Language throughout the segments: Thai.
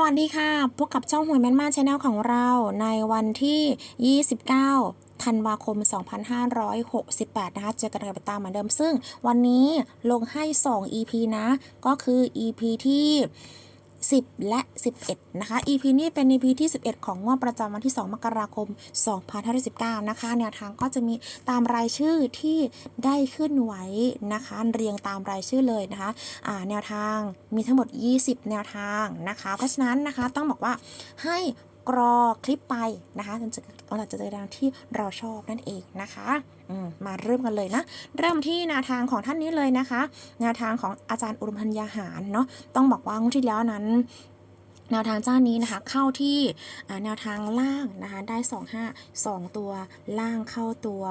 สวัสดีค่ะ พบกับช่องหวยแม่นมาชาแนลของเราในวันที่ 29 ธันวาคม 2568 นะคะ เจอกันกับตามเหมือนเดิม ซึ่งวันนี้ลงให้ 2 EP นะ ก็คือ EP ที่ 10 และ 11 นะคะ EP นี้เป็น EP ที่ 11 ของงวดประจำวันที่ 2 มกราคม 2519 นะคะ แนวทางก็จะมีตามรายชื่อที่ได้ขึ้นไว้นะคะ เรียงตามรายชื่อเลยนะคะแนวทางมีทั้งหมด 20 แนวทางนะคะ เพราะฉะนั้นนะคะต้องบอกว่าให้กรอคลิปไปนะคะจนจะเราจะเจอทางที่เราชอบนั่นเองนะคะ มาเริ่มกันเลยนะ เริ่มที่แนวทางของท่านนี้เลยนะคะ แนวทางของอาจารย์อุรมพันยาหารเนาะต้องบอกว่างวดที่แล้วนั้นแนวทางเจ้านี้นะคะเข้าที่แนวทางล่างนะคะได้ 2 5 2 ตัวล่างเข้าตัว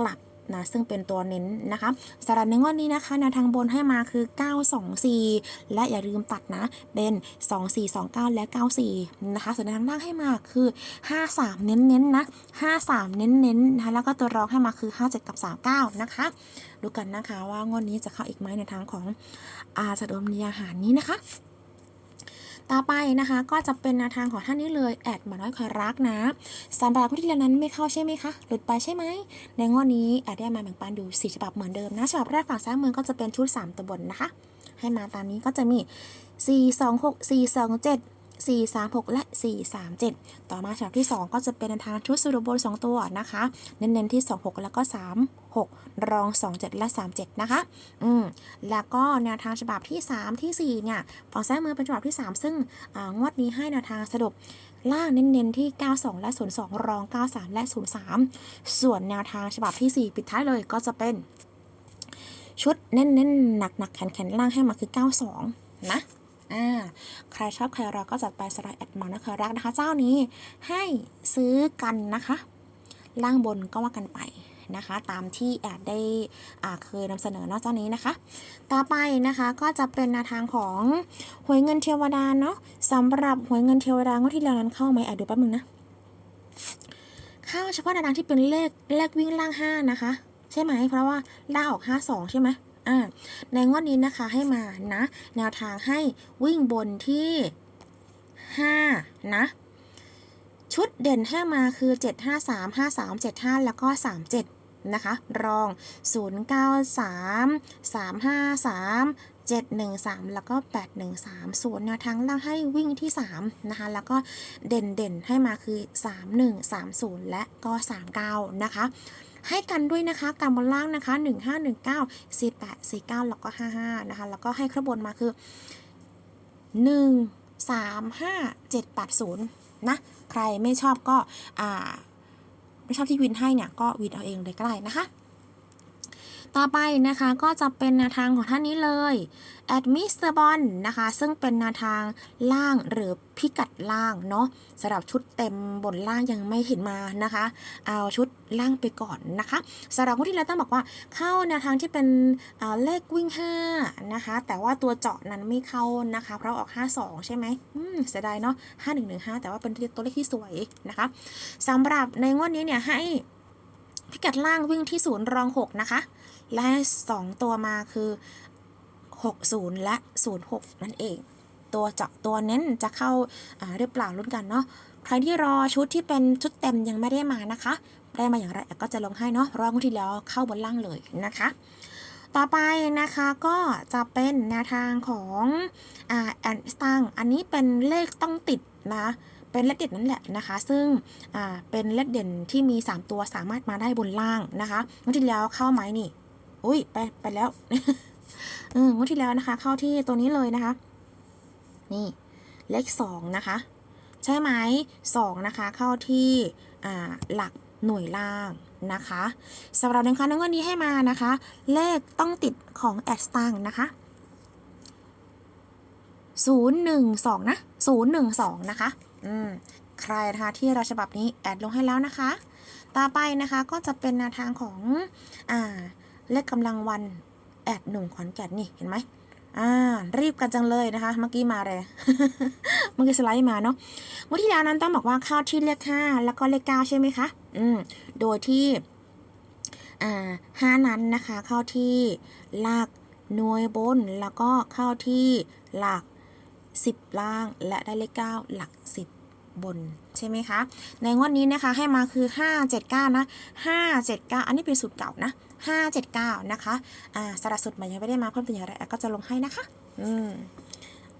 กลับ นะซึ่งเป็นตัวเน้นนะคะสำหรับในงวดนี้นะคะแนวทางบนให้มาคือ 924 และอย่าลืมตัดนะเป็น 2429 และ 94 นะคะส่วนแนวทางล่างให้มาคือ 53 เน้นๆนะ53 เน้นๆนะคะแล้วก็ตัวรองให้มาคือ 57 กับ 39 นะคะ ดูกันนะคะว่างวดนี้จะเข้าอีกไหมในทางของอาจารย์อุรุมพันยาหารนี้นะคะ ต่อไปนะคะ ก็จะเป็นแนวทางของท่านนี้เลยแอดหมาน้อยคอยรักนะสำหรับผู้ที่เรียนนั้นไม่เข้าใช่ไหมคะหลุดไปใช่ไหมในงวดนี้แอดได้มาแบ่งปันดูสี่ฉบับเหมือนเดิมนะฉบับแรกฝั่งซ้ายมือก็จะเป็นชุด 3 ตัวบนนะคะ ให้มาตามนี้ก็จะมี 4 2 6 4 2 7 4 3 6 และ 4 3 7 ต่อมาฉบับที่ 2 ก็จะเป็นแนวทางชุดสรุปบน 2 ตัวนะคะ เน้นๆที่ 2 6 แล้วก็ 3 6 รอง 2 7 และ 3 7 นะคะ อืม แล้วก็แนวทางฉบับที่ 3 ที่ 4 เนี่ยฝั่งซ้ายมือเป็นฉบับที่ 3 ซึ่งงวดนี้ให้แนวทางสรุปล่างเน้นๆที่ 92 และ 02 รอง 93 และ 03 ส่วนแนวทางฉบับที่ 4 ปิดท้ายเลยก็จะเป็น ชุดเน้นๆหนักๆแข็งๆล่างให้มาคือ 92 นะ อ่าใครชอบใครรักก็จัดไปสไลด์แอดมานะคะรักนะคะ เจ้านี้ให้ซื้อกันนะคะ ล่างบนก็ว่ากันไปนะคะ ตามที่แอดได้อ่าเคยนำเสนอเนอกเจ้านี้นะคะ ต่อไปนะคะก็จะเป็นแนวทางของหวยเงินเทวดาเนาะสำหรับหวยเงินเทวดางวดที่แล้วนั้นเข้าไหมแอดดูแป๊บนึงนะเข้าเฉพาะแนวทางที่เป็นเลขเลขวิ่งล่างห้านะคะ ใช่ไหมเพราะว่าล่างออกห้าสองใช่ไหม อ่าในงวดนี้นะคะให้มานะ แนวทางให้วิ่งบนที่ 5 นะ ชุดเด่นให้มาคือ 7 5 3 5 3 7 5 แล้วก็ 37 นะคะ รอง 0 9 3 3 5 3 7 1 3 แล้วก็ 8 1 3 ส่วนแนวทางล่างให้วิ่งที่ 3 นะคะ แล้วก็เด่นเด่นให้มาคือ 3 1 3 0 และก็ 39 นะคะ ให้กันด้วยนะคะการบนล่างนะคะ 1 5 1 9 4 8 4 9 แล้วก็ 55 นะคะ แล้วก็ให้ข้างบนมาคือ 1 3 5 7 8 0 นะ ใครไม่ชอบก็ อ่า ไม่ชอบที่วินให้เนี่ย ก็วินเอาเองเลยก็ได้นะคะ ต่อไปนะคะก็จะเป็นแนวทางของท่านนี้เลยแอดมิสเตอร์บอลนะคะ ซึ่งเป็นแนวทางล่างหรือพิกัดล่างเนาะสำหรับชุดเต็มบนล่างยังไม่เห็นมานะคะ เอาชุดล่างไปก่อนนะคะสำหรับคนที่เราต้องบอกว่าเข้าแนวทางที่เป็นเลขวิ่ง5นะคะ แต่ว่าตัวเจาะนั้นไม่เข้านะคะ เพราะออก 52 ใช่ไหมอืมเสียดายเนาะ5115 แต่ว่าเป็นตัวเลขที่สวยนะคะสำหรับในงวดนี้เนี่ยให้พิกัดล่างวิ่งที่ศูนย์รอง 6 นะคะ และสองตัวมาคือ 60 และ 06 นั่นเอง ตัวเจาะตัวเน้นจะเข้าหรือเปล่ารุ่นกันเนาะใครที่รอชุดที่เป็นชุดเต็มยังไม่ได้มานะคะ ได้มาอย่างไรก็จะลงให้เนาะรอบงที่แล้วเข้าบนล่างเลยนะคะ ต่อไปนะคะก็จะเป็นแนวทางของอ่าแอนสตังอันนี้เป็นเลขต้องติดนะเป็นเลขเด่นนั่นแหละนะคะ ซึ่งเป็นเลขเด่นที่มี 3 ตัวสามารถมาได้บนล่างนะคะงวดที่แล้วเข้าไหมนี่ อุ้ยไปไปแล้วเอองวดที่แล้วนะคะ เข้าที่ตัวนี้เลยนะคะ นี่ เลขสองนะคะ ใช่ไหมสองนะคะ เข้าที่อ่าหลักหน่วยล่างนะคะสำหรับในครั้งวันนี้ให้มานะคะ เลขต้องติดของแอดสตังนะคะศูนย์หนึ่งสองนะศูนย์หนึ่งสองนะคะ อืม ใครนะคะที่เราฉบับนี้แอดลงให้แล้วนะคะ ต่อไปนะคะก็จะเป็นแนวทางของ อ่า เลขกำลังวันแอดหนุ่มขอนแก่นนี่เห็นไหมอ่า รีบกันจังเลยนะคะ เมื่อกี้มาเลยเมื่อกี้สไลด์มาเนาะวันที่แล้วนั้นต้องบอกว่าเข้าที่เลขห้าแล้วก็เลขเก้าใช่ไหมคะอืมโดยที่อ่าห้านั้นนะคะ เข้าที่หลักหน่วยบน แล้วก็เข้าที่หลัก10ล่างและได้เลข9หลัก10บ บนใช่ไหมคะ ในงวดนี้นะคะให้มาคือ 579 นะ 579 อันนี้เป็นสูตรเก่านะ 579 นะคะ อ่าสระสุดใหม่ยังไม่ได้มาเพิ่มเติมอย่างไรก็จะลงให้นะคะ อืม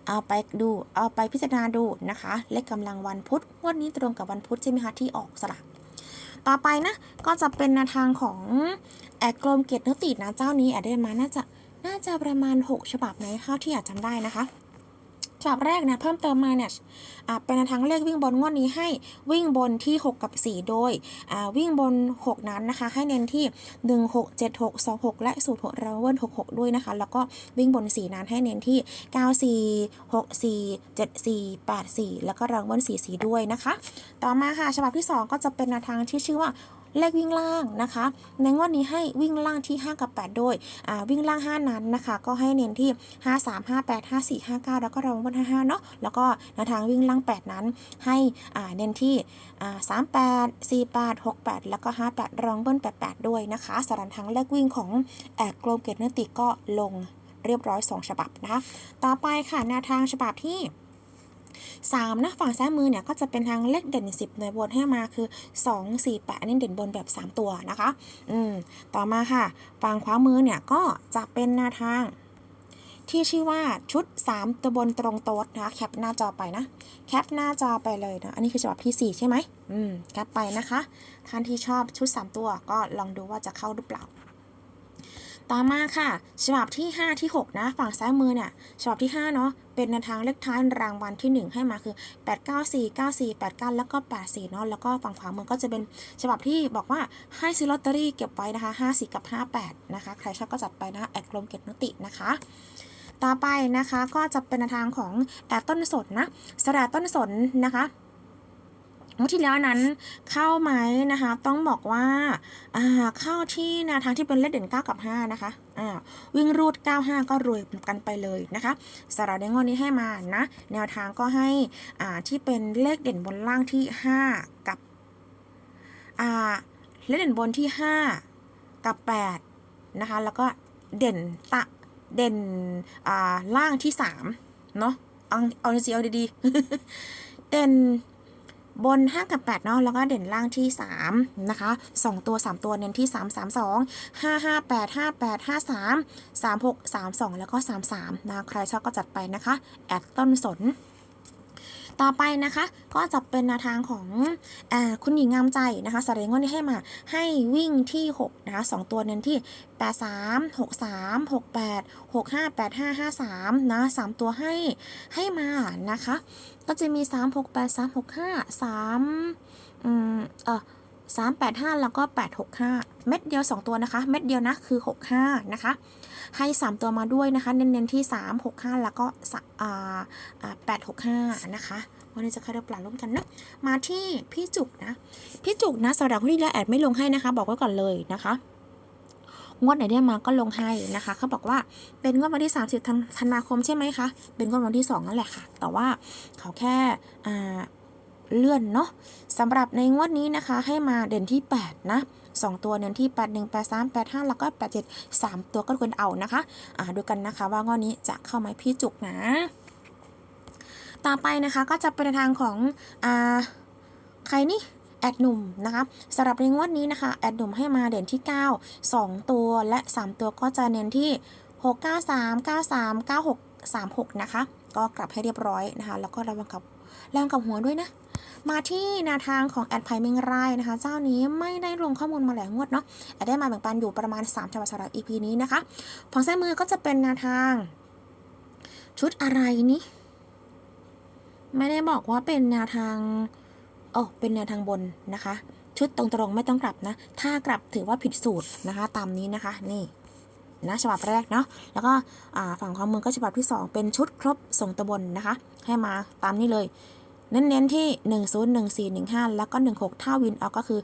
เอาไปดู เอาไปพิจารณาดูนะคะ เลขกำลังวันพุธงวดนี้ตรงกับวันพุธใช่ไหมคะที่ออกสลากต่อไปนะ ก็จะเป็นแนวทางของแอกกลมเกตเนื้อติดนะเจ้านี้แอดได้มาน่าจะน่าจะประมาณ 6 ฉบับในข้าที่อาจจำได้นะคะ ฉบับแรกนะเพิ่มเติมมาเนี่ยอ่าเป็นนวทางเลขวิ่งบนงวดนี้ให้วิ่งบนที่ 6 กับ 4 โดยอ่าวิ่งบน 6 นั้นนะคะ ให้เน้นที่ 1 6 7 6 2 6 และสูตร6เราเวิร์6 6 ด้วยนะคะ แล้วก็วิ่งบน 4 นั้นให้เน้นที่ 9 4 6 4 7 4 8 4 แล้วก็รางวัล4 4 ด้วยนะคะ ต่อมาค่ะฉบับที่ 2 ก็จะเป็นนวทางที่ชื่อว่า เลขวิ่งล่างนะคะ ในงวดนี้ให้วิ่งล่างที่ 5 กับ 8 โดยอ่าวิ่งล่าง 5 นั้นนะคะ ก็ให้เน้นที่ 5 3 5 8 5 4 5 9 แล้วก็รางวัล55เนาะแล้วก็แนวทางวิ่งล่าง 8 นั้น ให้อ่าเน้นที่อ่า38 48 68 แล้วก็ 58 รองเบิ้ล88 ด้วยนะคะสำหรับทางเลขวิ่งของแอกโกลมเกตเนติก็ลงเรียบร้อย 2 ฉบับนะคะ ต่อไปค่ะแนวทางฉบับที่ 3นะฝั่งซ้ายมือเนี่ยก็จะเป็นทางเลขเด่น 10ในบนให้มาคือ 2 4 8 อันนี้เด่นบนแบบ 3 ตัวนะคะ อืม ต่อมาค่ะ ฝั่งขวามือเนี่ยก็จะเป็นแนวทางที่ชื่อว่าชุด 3 ตัวบนตรงโต๊ดนะคะ แคปหน้าจอไปนะ แคปหน้าจอไปเลยนะ อันนี้คือฉบับที่ 4 ใช่ไหมอืม แคปไปนะคะ ท่านที่ชอบชุด 3 ตัวก็ลองดูว่าจะเข้าหรือเปล่า ต่อมาค่ะ ฉบับที่ 5 ที่ 6 นะ ฝั่งซ้ายมือเนี่ย ฉบับที่ 5 เนาะ เป็นแนวทางเลขท้ายรางวัลที่ 1 ให้มาคือ 8 9 4 9 4 8 9 แล้วก็ 8 4 เนาะ แล้วก็ฝั่งขวามือก็จะเป็นฉบับที่บอกว่าให้ซื้อลอตเตอรี่เก็บไว้นะคะ 5 4 กับ 58 นะคะ ใครชอบก็จัดไปนะแอกลมเก็ตนุตินะคะต่อไปนะคะก็จะเป็นแนวทางของแอดต้นสนนะสระต้นสนนะคะ เมื่อที่แล้วนั้นเข้าไหมนะคะ ต้องบอกว่าอ่าเข้าที่แนวทางที่เป็นเลขเด่น 9 กับ 5 นะคะอ่าวิ่งรูด 95 ก็รวยกันไปเลยนะคะสำหรับในงวดนี้ให้มานะแนวทางก็ให้อ่าที่เป็นเลขเด่นบนล่างที่ 5 กับอ่าเลขเด่นบนที่ 5 กับ 8 นะคะ แล้วก็เด่นตะเด่นอ่าล่างที่สามเนาะเอาเอาจริงเอาดีๆเด่น บน 5 กับ 8 เนาะแล้วก็เด่นล่างที่ 3 นะคะ 2 ตัว 3 ตัวเน้นที่ 3 3 2 5 5 8 5 8 5 3 3 6 3 2 แล้วก็ 3 3 นะ ใครชอบก็จัดไปนะคะ แอดต้นสน ต่อไปนะคะก็จะเป็นแนวทางของอคุณหญิงงามใจนะคะสายงวดนี้ให้มาให้วิ่งที่ 6 นะคะ 2 ตัวเน้นที่ 8 3 6 3 6 8 6 5 8 5 5 3 นะ 3 ตัวให้ให้มานะคะ ก็จะมี 3 6 8 3 6 5 3อืมเออ3 8 5 แล้วก็ 8 6 5 เม็ดเดียว 2 ตัวนะคะ เม็ดเดียวนะคือ 6 5 นะคะ ให้ 3 ตัวมาด้วยนะคะ เน้นๆที่ 3 6 5 แล้วก็อ่า8 6 5 นะคะวันนี้จะเข้าเรียบปลาร่วมกันเนะ มาที่พี่จุกนะ พี่จุกนะสำหรับคนที่แล้วแอดไม่ลงให้นะคะ บอกไว้ก่อนเลยนะคะ งวดไหนได้มาก็ลงให้นะคะเขาบอกว่าเป็นงวดวันที่ 30ธันวาคมใช่ไหมคะเป็นงวดวันที่ 2 นั่นแหละค่ะ แต่ว่าเขาแค่เลื่อนเนาะสำหรับในงวดนี้นะคะให้มาเด่นที่ 8 นะ2 ตัวเน้นที่ 8 1 8 3 8 5 แล้วก็ 8 7 3 ตัวก็ควรเอานะคะอ่าดูกันนะคะว่างวดนี้จะเข้าไหมพี่จุกนะ ต่อไปนะคะก็จะเป็นทางของอ่าใครนี่ แอดหนุ่มนะคะสำหรับในงวดนี้นะคะแอดหนุ่มให้มาเด่นที่ 9 2 ตัวและ 3 ตัวก็จะเน้นที่ 6 9 3 9 3 9 6 3 6 นะคะ ก็กลับให้เรียบร้อยนะคะ แล้วก็ระวังกับแรงกับหัวด้วยนะ มาที่แนวทางของแอดไพเมงรายนะคะ เจ้านี้ไม่ได้ลงข้อมูลมาหลายงวดเนาะแอดได้มาแบ่งปันอยู่ประมาณ3ฉบับสำหรับ EP นี้นะคะฝั่งซ้ายมือก็จะเป็นแนวทาง ชุดอะไรนี่ไม่ได้บอกว่าเป็นแนวทาง โอ้เป็นแนวทางบนนะคะ ชุดตรงๆไม่ต้องกลับนะ ถ้ากลับถือว่าผิดสูตรนะคะ ตามนี้นะคะ นี่นะฉบับแรกเนาะแล้วก็ฝั่งของมือก็ฉบับที่ 2 เป็นชุดครบส่งตะบนนะคะ ให้มาตามนี้เลยเน้นๆที่ 101415 แล้วก็ 16 ถ้าวินเอาก็คือ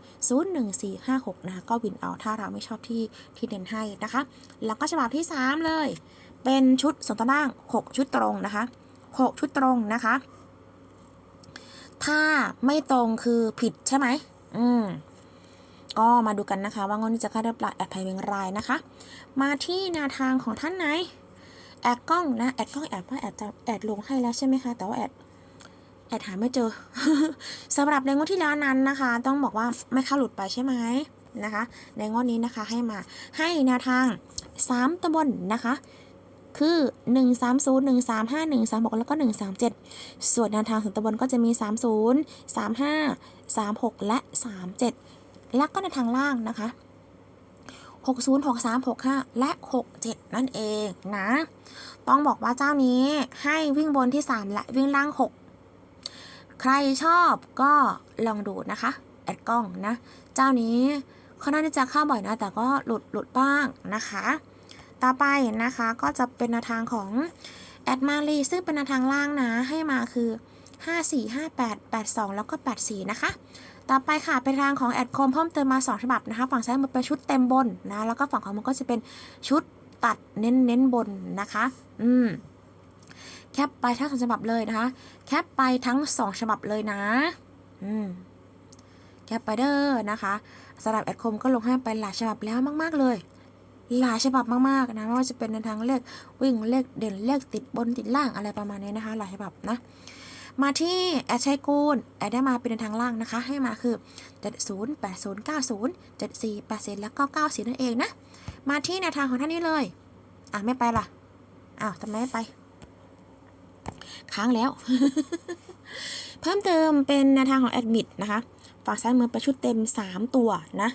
01456 นะคะ ก็วินเอาถ้าเราไม่ชอบที่ที่เน้นให้นะคะ แล้วก็ฉบับที่ 3 เลย เป็นชุดส่งตะล่าง 6 ชุดตรงนะคะ 6 ชุดตรงนะคะ ถ้าไม่ตรงคือผิดใช่ไหม อืม ก็มาดูกันนะคะว่างวดนี้จะเข้าได้ปลาแอดไพเวงรายนะคะ มาที่แนวทางของท่านไหน แอดกล้องนะแอดกล้องแอดว่าแอดจะแอดลงให้แล้วใช่ไหมคะ แต่ว่าแอดแอดหาไม่เจอสำหรับในงวดที่แล้วนั้นนะคะ ต้องบอกว่าไม่เข้าหลุดไปใช่ไหมนะคะ ในงวดนี้นะคะให้มาให้แนวทาง 3ตำบลนะคะ คือ 1 3 0 1 3 5 1 3 6 แล้วก็ 1 3 7 ส่วนแนวทางถึงตบลก็จะมี 3 0 3 5 3 6 และ 3 7 แล้วก็ในทางล่างนะคะ 60 63 65 และ 67 นั่นเองนะ ต้องบอกว่าเจ้านี้ให้วิ่งบนที่ 3 และวิ่งล่าง 6 ใครชอบก็ลองดูนะคะแอดกล้องนะ เจ้านี้ค่อนข้างที่จะเข้าบ่อยนะ แต่ก็หลุดหลุดบ้างนะคะ ต่อไปนะคะก็จะเป็นแนวทางของแอดมารีซึ่งเป็นแนวทางล่างนะให้มาคือ 5 4 5 8 8 2 แล้วก็ 8 4 นะคะ ต่อไปค่ะเป็นทางของแอดคอมเพิ่มเติมมา 2 ฉบับนะคะ ฝั่งซ้ายมันเป็นชุดเต็มบนนะแล้วก็ฝั่งของมันก็จะเป็นชุดตัดเน้นเน้นบนนะคะ อืมแคปไปทั้งสองฉบับเลยนะคะ แคปไปทั้ง 2 ฉบับเลยนะ อืมแคปไปเด้อนะคะสำหรับแอดคมก็ลงให้ไปหลายฉบับแล้วมาก ๆ เลย หลายฉบับมากๆนะไม่ว่าจะเป็นในทางเลขวิ่งเลขเด่นเลขติดบนติดล่างอะไรประมาณนี้นะคะ หลายฉบับนะมาที่แอดชัยกูลแอดได้มาเป็นในทางล่างนะคะ ให้มาคือ 70 80 90 74 80แล้วก็94นั่นเองนะมาที่แนวทางของท่านนี้เลยอะไม่ไปล่ะอ้าวทำไมไม่ไป ค้างแล้ว เพิ่มเติมเป็นแนวทางของแอดมิดนะคะฝั่งซ้ายมือป็นชุดเต็ม 3 ตัวนะ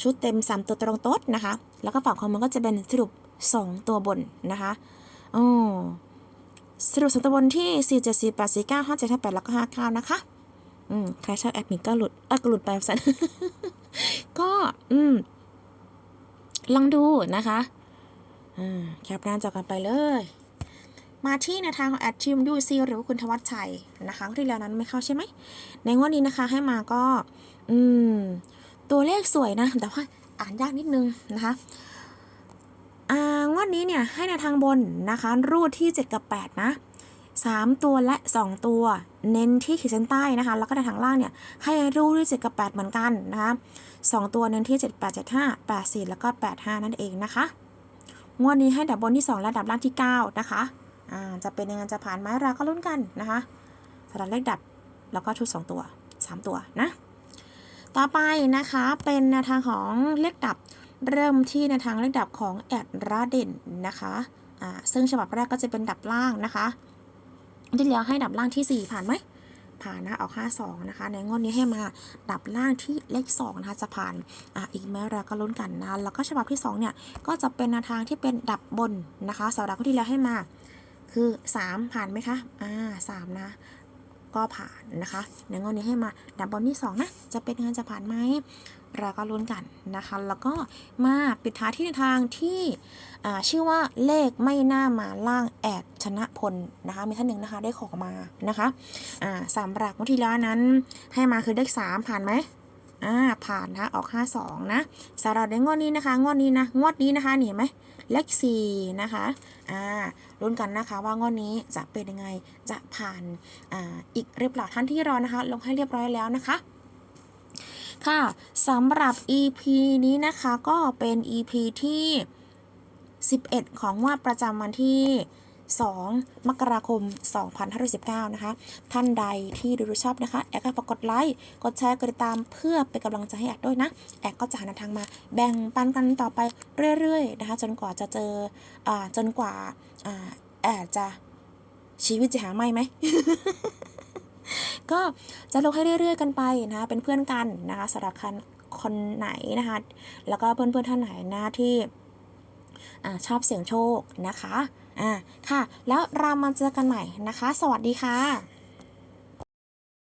ชุดเต็ม 3 ตัวตรงโต๊ดนะคะ แล้วก็ฝั่งขวามือก็จะเป็นสรุป 2 ตัวบนนะคะอ๋อสรุปสองตัวบนที่ 4 7 4 8 4 9 5 7 5 8 แล้วก็ 59 นะคะ อืม ใครชอบแอดมินก็หลุด เออก็หลุดไปสันก็ อืม ลองดูนะคะ อ่า แคปหน้าจอกันไปเลย มาที่ในทางของแอดชิมดูซีหรือว่าคุณทวัชชัยนะคะที่แล้วนั้นไม่เข้าใช่ไหม ในงวดนี้นะคะให้มาก็ อืม ตัวเลขสวยนะ แต่ว่าอ่านยากนิดนึงนะคะอ่างวดนี้เนี่ยให้ในทางบนนะคะ รูดที่ 7 กับ 8 นะ 3 ตัวและ 2 ตัว เน้นที่ขีดเส้นใต้นะคะ แล้วก็ในทางล่างเนี่ยให้รูดที่7กับ 8 เหมือนกันนะคะ2ตัวเน้นที่ 7 8 7 5 8 4 แล้วก็ 8 5 นั่นเองนะคะ งวดนี้ให้ดับบนที่ 2 และดับล่างที่ 9 นะคะจะเป็นยังไงจะผ่านไหมเราก็ลุ้นกันนะคะสำหรับเลขดับแล้วก็ชุด 2 ตัว 3 ตัวนะ ต่อไปนะคะเป็นแนวทางของเลขดับเริ่มที่แนวทางเลขดับของแอดราเด่นนะคะอ่าซึ่งฉบับแรกก็จะเป็นดับล่างนะคะที่แล้วให้ดับล่างที่ 4 ผ่านไหมผ่านนะออก 52 นะคะ ในงวดนี้ให้มาดับล่างที่เลข2นะคะจะผ่านอ่าอีกไหมเราก็ลุ้นกันนะแล้วก็ฉบับที่ 2 เนี่ย ก็จะเป็นแนวทางที่เป็นดับบนนะคะสำหรับคนที่แล้วให้มาคือ 3 ผ่านไหมคะอ่า3นะ ก็ผ่านนะคะในงวดนี้ให้มาดับบนที่ 2 นะ จะเป็นงานจะผ่านไหมเราก็ลุ้นกันนะคะ แล้วก็มาปิดท้ายที่ทางที่อ่าชื่อว่าเลขไม่น่ามาล่างแอดชนะพลนะคะ มีท่านหนึ่งนะคะได้ขอมานะคะอ่าสามหลักเมื่อที่แล้วนั้นให้มาคือเลข 3 ผ่านไหม อ่าผ่านนะออก 52 นะสำหรับในงวดนี้นะคะ งวดนี้นะงวดนี้นะคะเห็นไหมเลข4นะคะอ่าลุ้นกันนะคะว่างวดนี้จะเป็นยังไงจะผ่านอ่าอีกหรือเปล่าท่านที่รอนะคะ ลงให้เรียบร้อยแล้วนะคะค่ะสำหรับ EP นี้นะคะก็เป็น EP ที่ 11 ของว่าประจำวันที่ 2 มกราคม 2519 นะคะ ท่านใดที่ดูชอบนะคะแอดก็ฝากกดไลค์ กดแชร์ กดติดตามเพื่อเป็นกำลังใจให้แอดด้วยนะ แอดก็จะหาทางมาแบ่งปันกันต่อไปเรื่อยๆนะคะ จนกว่าจะเจออ่าจนกว่าอ่าแอดจะชีวิตจะหาไม่ไหมก็จะลงให้เรื่อยๆกันไปนะคะเป็นเพื่อนกันนะคะสำหรับคนคนไหนนะคะ แล้วก็เพื่อนๆท่านไหนนะที่อาชอบเสียงโชคนะคะ อ่าค่ะ แล้วเรามาเจอกันใหม่นะคะ สวัสดีค่ะ